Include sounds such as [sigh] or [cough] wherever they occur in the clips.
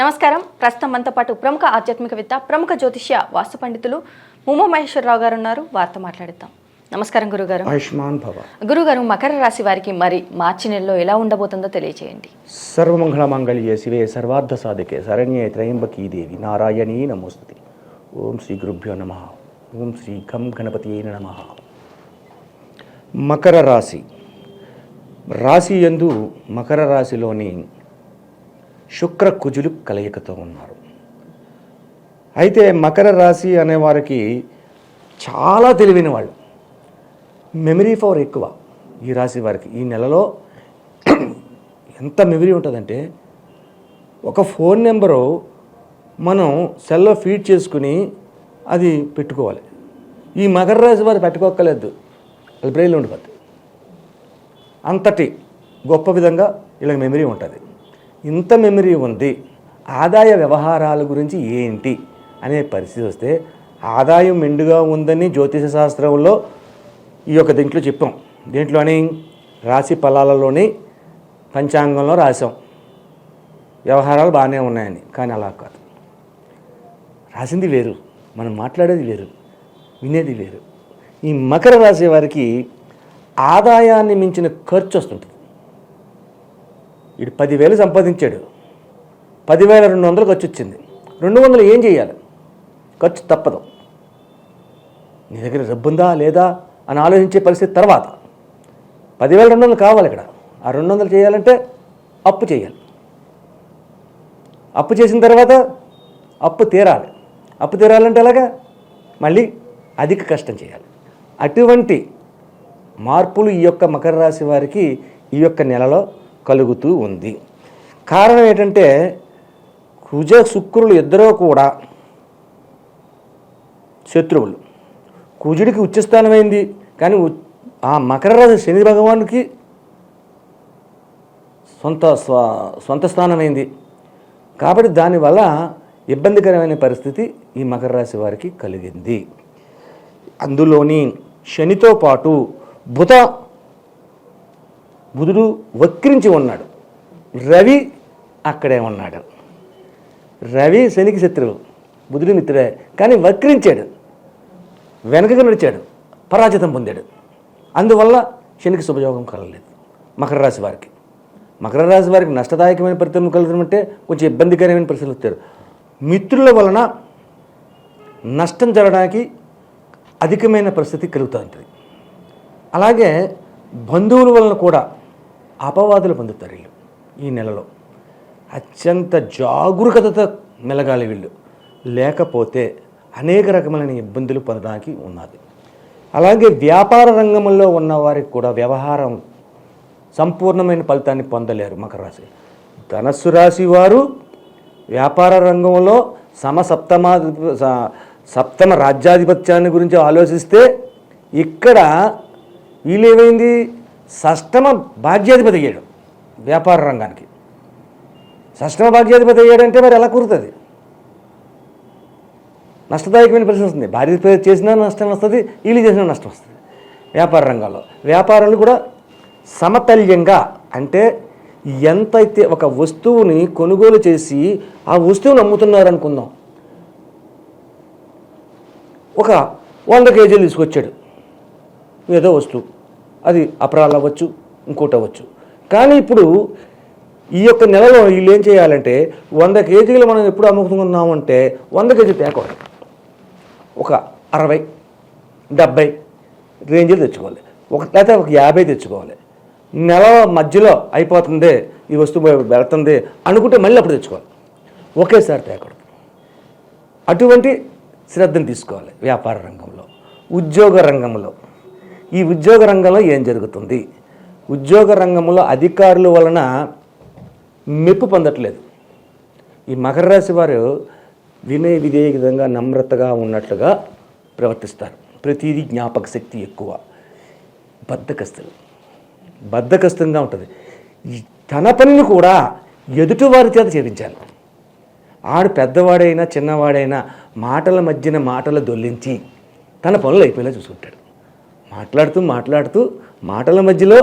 నమస్కారం. ప్రస్తుతం మనతో పాటు ప్రముఖ ఆధ్యాత్మికవేత్త ప్రముఖ జ్యోతిష్య వాస్తు పండితులు ముమ్మ మహేశ్వరరావు గారు ఉన్నారు. వారితో మాట్లాడిద్దాం. నమస్కారం గురుగారు. ఆయుష్మాన్ భవ. గురుగారు మకర రాశి వారికి మరి మార్చి నెలలో ఎలా ఉండబోతుందో తెలియజేయండి సర్వమంగళ మంగళ్యే శివే సర్వార్థ సాధికే శరణ్యే త్రయంబకీ దేవి నారాయణీ నమోస్తుతి. ఓం శ్రీ గురుభ్యో నమ. ఓం శ్రీ గం గణపతి నమ. మకర రాశి. రాశి యందు మకర రాశిలోని శుక్ర కుజులు కలయికతో ఉన్నారు. అయితే మకర రాశి అనే వారికి చాలా తెలివైన వాళ్ళు. మెమరీ పవర్ ఎక్కువ ఈ రాశి వారికి. ఈ నెలలో [clears throat] ఎంత మెమరీ ఉంటుందంటే ఒక ఫోన్ నెంబరు మనం సెల్లో ఫీడ్ చేసుకుని అది పెట్టుకోవాలి. ఈ మకర రాశి వారు పెట్టుకోక్కర్లేదు. అది బ్రెయిన్లో ఉండిపోద్ది. అంతటి గొప్ప విధంగా ఇలా మెమరీ ఉంటుంది. ఇంత మెమరీ ఉంది ఆదాయ వ్యవహారాల గురించి ఏంటి అనే పరిస్థితి వస్తే ఆదాయం మెండుగా ఉందని జ్యోతిష శాస్త్రంలో ఈ యొక్క దీంట్లో చెప్పాం. దీంట్లోని రాశి ఫలాలలోని పంచాంగంలో రాసాం వ్యవహారాలు బాగానే ఉన్నాయని కానీ అలా కాదు. రాసింది వేరు మనం మాట్లాడేది వేరు వినేది వేరు. ఈ మకర రాశి వారికి ఆదాయాన్ని మించిన ఖర్చు వస్తుంటుంది. వీడు పదివేలు సంపాదించాడు. పదివేల రెండు వందలు ఖర్చు వచ్చింది రెండు వందలు ఏం చేయాలి? ఖర్చు తప్పదు. నీ దగ్గర డబ్బు ఉందా లేదా అని ఆలోచించే పరిస్థితి తర్వాత. పదివేల రెండు వందలు కావాలి ఇక్కడ. ఆ రెండు వందలు చేయాలంటే అప్పు చేయాలి. అప్పు చేసిన తర్వాత అప్పు తీరాలి. అప్పు తీరాలంటే ఎలాగా? మళ్ళీ అధిక కష్టం చేయాలి. అటువంటి మార్పులు ఈ యొక్క మకర రాశి వారికి ఈ యొక్క నెలలో కలుగుతూ ఉంది. కారణం ఏంటంటే కుజ శుక్రులు ఇద్దరూ కూడా శత్రువులు. కుజుడికి ఉచ్చస్థానమైంది కానీ ఆ మకర రాశి శని భగవానుకి సొంత స్వ సొంత స్థానమైంది కాబట్టి దానివల్ల ఇబ్బందికరమైన పరిస్థితి ఈ మకర రాశి వారికి కలిగింది. అందులోని శనితో పాటు బుధ బుధుడు వక్రించి ఉన్నాడు. రవి అక్కడే ఉన్నాడు. రవి శనికి శత్రువు. బుధుడు మిత్రుడే. కానీ వక్రించాడు. వెనకగా నడిచాడు. పరాజితం పొందాడు. అందువల్ల శనికి శుభయోగం కలగలేదు. మకర రాశి వారికి. మకర రాశి వారికి నష్టదాయకమైన పరిస్థితులు కలుగుతుంటే కొంచెం ఇబ్బందికరమైన పరిస్థితులు వస్తారు. మిత్రుల వలన నష్టం జరగడానికి అధికమైన పరిస్థితి కలుగుతూ ఉంటుంది. అలాగే బంధువుల వలన కూడా అపవాదులు పొందుతారు వీళ్ళు ఈ నెలలో. అత్యంత జాగరూకతతో మెలగాలి వీళ్ళు. లేకపోతే అనేక రకమైన ఇబ్బందులు పొందడానికి ఉన్నది. అలాగే వ్యాపార రంగంలో ఉన్న వారికి కూడా వ్యవహారం సంపూర్ణమైన ఫలితాన్ని పొందలేరు మకర రాశి ధనస్సు రాశి వారు వ్యాపార రంగంలో సమసప్తమా సప్తమ రాజ్యాధిపత్యాన్ని గురించి ఆలోచిస్తే ఇక్కడ వీళ్ళేమైంది సష్టమ భాగ్యాధిపతి అయ్యాడు వ్యాపార రంగానికి. సష్టమ భాగ్యాధిపతి అయ్యాడంటే మరి ఎలా కూరుతుంది నష్టదాయకమైన పరిస్థితి వస్తుంది. భార్య చేసినా నష్టం వస్తుంది వీళ్ళు చేసినా నష్టం వస్తుంది. వ్యాపార రంగంలో వ్యాపారాలు కూడా సమతల్యంగా అంటే ఎంతైతే ఒక వస్తువుని కొనుగోలు చేసి ఆ వస్తువుని అమ్ముతున్నారు అనుకుందాం. ఒక వంద కేజీలు తీసుకొచ్చాడు. ఏదో వస్తువు. అది అపరాలు అవ్వచ్చు ఇంకోటి అవ్వచ్చు కానీ ఇప్పుడు ఈ యొక్క నెలలో వీళ్ళు ఏం చేయాలంటే వంద కేజీలు మనం ఎప్పుడు అమ్ముతున్నామంటే వంద కేజీ తేకూడదు ఒక అరవై డెబ్బై రేంజ్లు తెచ్చుకోవాలి. ఒక లేకపోతే ఒక యాభై తెచ్చుకోవాలి. నెల మధ్యలో అయిపోతుంది ఈ వస్తువు వెళుతుంది అనుకుంటే మళ్ళీ అప్పుడు తెచ్చుకోవాలి. ఒకేసారి తేకూడదు అటువంటి శ్రద్ధను తీసుకోవాలి వ్యాపార రంగంలో ఉద్యోగ రంగంలో. ఈ ఉద్యోగ రంగంలో ఏం జరుగుతుంది? ఉద్యోగ రంగంలో అధికారుల వలన మెప్పు పొందట్లేదు. ఈ మకర రాశి వారు వినయ విధేయ విధంగా నమ్రతగా ఉన్నట్లుగా ప్రవర్తిస్తారు. ప్రతిదీ జ్ఞాపక శక్తి ఎక్కువ. బద్ధకస్తులు. బద్ధకస్తంగా ఉంటుంది. ఈ తన పనిని కూడా ఎదుటివారి చేత చేయించాలి ఆడు పెద్దవాడైనా చిన్నవాడైనా మాటల మధ్యన మాటలు దొల్లించి తన పనులు అయిపోయేలా చూసుకుంటాడు. మాట్లాడుతూ మాట్లాడుతూ మాటల మధ్యలో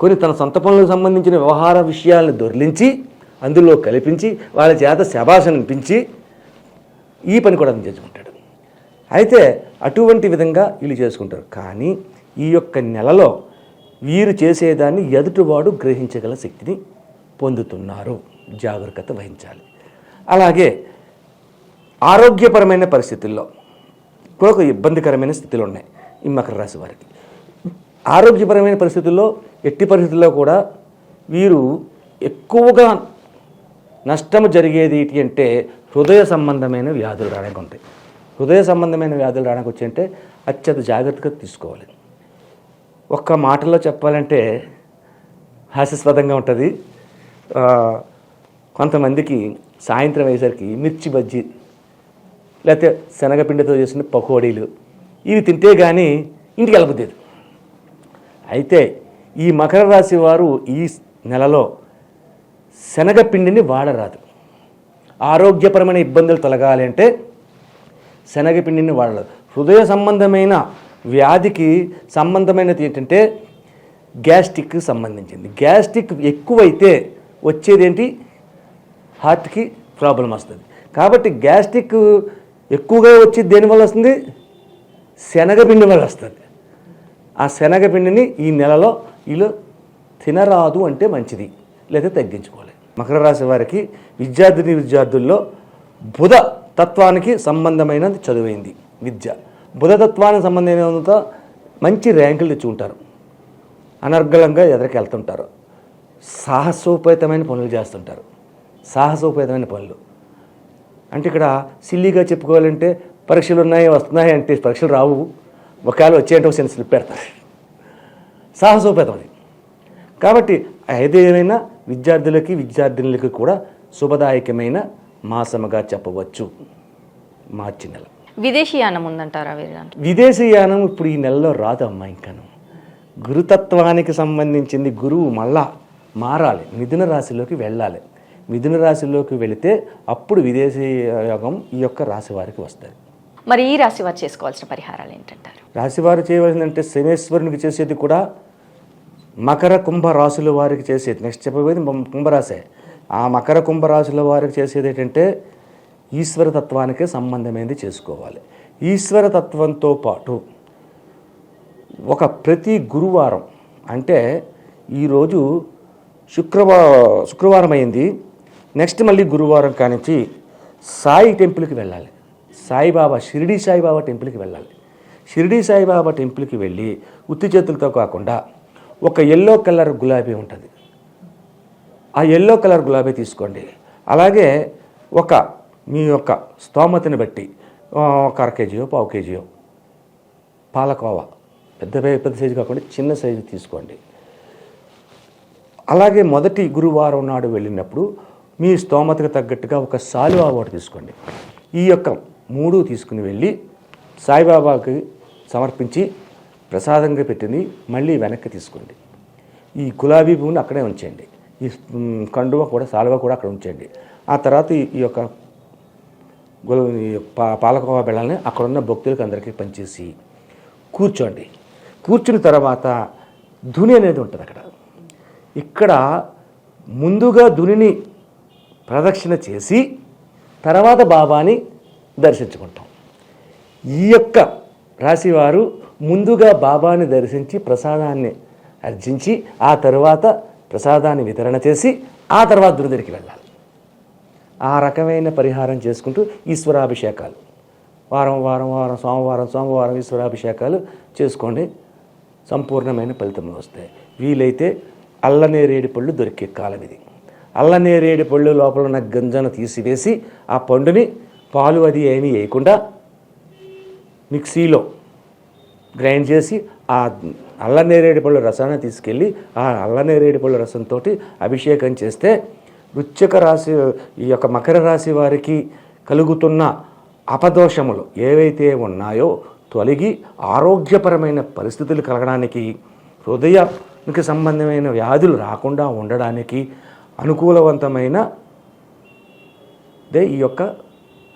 కొన్ని తన సొంత పనులకు సంబంధించిన వ్యవహార విషయాలను దొర్లించి అందులో కల్పించి వాళ్ళ చేత శభాషనిపించి ఈ పని కూడా అతను చేసుకుంటాడు. అయితే అటువంటి విధంగా వీళ్ళు చేసుకుంటారు. కానీ ఈ యొక్క నెలలో వీరు చేసేదాన్ని ఎదుటివాడు గ్రహించగల శక్తిని పొందుతున్నారు. జాగ్రత్త వహించాలి. అలాగే ఆరోగ్యపరమైన పరిస్థితుల్లో కూడా ఒక ఇబ్బందికరమైన స్థితిలో ఉన్నాయి. ఈ మకర రాశి వారికి. ఆరోగ్యపరమైన పరిస్థితుల్లో ఎట్టి పరిస్థితుల్లో కూడా వీరు ఎక్కువగా నష్టం జరిగేది ఏంటి అంటే హృదయ సంబంధమైన వ్యాధులు రావడానికి ఉంటాయి. హృదయ సంబంధమైన వ్యాధులు రావడానికి వచ్చి అంటే అత్యంత జాగ్రత్తగా తీసుకోవాలి. ఒక్క మాటలో చెప్పాలంటే హాస్యాస్పదంగా ఉంటుంది. కొంతమందికి సాయంత్రం అయ్యేసరికి మిర్చి బజ్జీ లేకపోతే శనగపిండితో చేసిన పకోడీలు ఇవి తింటే కానీ ఇంటికి వెళ్ళబుద్ది అయితే ఈ మకర రాశి వారు ఈ నెలలో శనగపిండిని వాడరాదు. ఆరోగ్యపరమైన ఇబ్బందులు తొలగాలి అంటే శనగపిండిని వాడరాదు. హృదయ సంబంధమైన వ్యాధికి సంబంధమైనది ఏంటంటే గ్యాస్ట్రిక్ సంబంధించింది. గ్యాస్ట్రిక్ ఎక్కువైతే వచ్చేదేంటి? హార్ట్కి ప్రాబ్లం వస్తుంది. కాబట్టి గ్యాస్ట్రిక్ ఎక్కువగా వచ్చి దేనివల్ల వస్తుంది? శనగపిండి వల్ల వస్తుంది. ఆ శనగపిండిని ఈ నెలలో వీళ్ళు తినరాదు అంటే మంచిది లేదా తగ్గించుకోవాలి. మకర రాశి వారికి విద్యార్థిని విద్యార్థుల్లో బుధ తత్వానికి సంబంధమైనది చదువైంది విద్య. బుధ తత్వానికి సంబంధమైనంత మంచి ర్యాంకులు తెచ్చి ఉంటారు అనర్గళంగా ఎదరికి వెళ్తుంటారు సాహసోపేతమైన పనులు చేస్తుంటారు. సాహసోపేతమైన పనులు. అంటే ఇక్కడ సిల్లీగా చెప్పుకోవాలంటే పరీక్షలు ఉన్నాయి వస్తున్నాయి అంటే పరీక్షలు రావు. ఒకవేళ వచ్చేయంటే ఒక స్లిప్ పెడతారు సాహసోపేతం అది. కాబట్టి ఏదేమైనా విద్యార్థులకి విద్యార్థినులకి కూడా శుభదాయకమైన మాసముగా చెప్పవచ్చు. మార్చి నెల. విదేశీయానం ఉందంటారా విదేశీయానం ఇప్పుడు ఈ నెలలో రాదు అమ్మా ఇంకాను. గురుతత్వానికి సంబంధించింది గురువు మళ్ళా మారాలి. మిథున రాశిలోకి వెళ్ళాలి. మిథున రాశిలోకి వెళితే అప్పుడు విదేశీ యోగం ఈ యొక్క రాశి వారికి వస్తుంది. మరి ఈ రాశి వారు చేసుకోవాల్సిన పరిహారాలు ఏంటంటారు? రాశివారు చేయవలసిందంటే శనేశ్వరునికి చేసేది కూడా మకర కుంభ రాశుల వారికి చేసేది. నెక్స్ట్ చెప్పబోయేది కుంభరాశే. ఆ మకర కుంభ రాశుల వారికి చేసేది ఏంటంటే ఈశ్వర తత్వానికే సంబంధమైనది చేసుకోవాలి. ఈశ్వర తత్వంతో పాటు ఒక ప్రతి గురువారం అంటే ఈరోజు శుక్రవారం శుక్రవారం అయింది నెక్స్ట్ మళ్ళీ గురువారం కానించి సాయి టెంపుల్కి వెళ్ళాలి. సాయిబాబా షిరిడి సాయిబాబా టెంపుల్కి వెళ్ళాలి. షిరిడి సాయిబాబా టెంపుల్కి వెళ్ళి ఉత్తి చేతులతో కాకుండా ఒక ఎల్లో కలర్ గులాబీ ఉంటుంది. ఆ ఎల్లో కలర్ గులాబీ తీసుకోండి. అలాగే ఒక మీ యొక్క స్తోమతని బట్టి ఒక అర కేజీయో పావు కేజీయో పాలకోవా పెద్ద పెద్ద సైజు కాకుండా చిన్న సైజు తీసుకోండి. అలాగే మొదటి గురువారం నాడు వెళ్ళినప్పుడు మీ స్తోమతకు తగ్గట్టుగా ఒక సాలువా ఒకటి తీసుకోండి. ఈ యొక్క మూడు తీసుకుని వెళ్ళి సాయిబాబాకి సమర్పించి ప్రసాదంగా పెట్టింది. మళ్ళీ వెనక్కి తీసుకోండి. ఈ గులాబీ పువ్వుని అక్కడే ఉంచండి. ఈ కండువ కూడా సాలువ కూడా అక్కడ ఉంచండి. ఆ తర్వాత ఈ- యొక్క గుల ఈ పాలకోవా బెళ్ళని అక్కడ ఉన్న భక్తులకు అందరికీ పనిచేసి కూర్చోండి. కూర్చున్న తర్వాత ధుని అనేది ఉంటుంది అక్కడ. ఇక్కడ ముందుగా ధునిని ప్రదక్షిణ చేసి తర్వాత బాబాని దర్శించుకుంటాం. ఈ యొక్క రాశివారు ముందుగా బాబాని దర్శించి ప్రసాదాన్ని అర్జించి ఆ తర్వాత ప్రసాదాన్ని వితరణ చేసి ఆ తర్వాత దురిదరికి వెళ్ళాలి. ఆ రకమైన పరిహారం చేసుకుంటూ ఈశ్వరాభిషేకాలు. వారం వారం వారం సోమవారం సోమవారం ఈశ్వరాభిషేకాలు చేసుకోండి. సంపూర్ణమైన ఫలితములు వస్తాయి. వీలైతే అల్లనేరేడి పళ్ళు దొరికే కాలం ఇది అల్లనేరేడి పళ్ళు లోపల ఉన్న గంజను తీసివేసి ఆ పండుని పాలు అది ఏమీ వేయకుండా మిక్సీలో గ్రైండ్ చేసి ఆ అల్లనేరేడు పళ్ళు రసాన్ని తీసుకెళ్ళి ఆ అల్లనేరేడు పళ్ళు రసంతో అభిషేకం చేస్తే వృశ్చిక రాశి ఈ యొక్క మకర రాశి వారికి కలుగుతున్న అపదోషములు ఏవైతే ఉన్నాయో తొలగి ఆరోగ్యపరమైన పరిస్థితులు కలగడానికి హృదయానికి సంబంధమైన వ్యాధులు రాకుండా ఉండడానికి అనుకూలవంతమైన దే ఈ యొక్క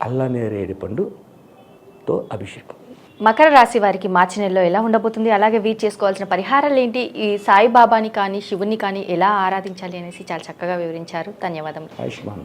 అల్లనేరేడు పండుతో అభిషేకం. మకర రాశి వారికి మార్చి నెలలో ఎలా ఉండబోతుంది? అలాగే వీరు చేసుకోవాల్సిన పరిహారాలు ఏంటి? ఈ సాయిబాబాని కానీ శివుని కానీ ఎలా ఆరాధించాలి అనేసి చాలా చక్కగా వివరించారు. ధన్యవాదములు. ఆయుష్మాన్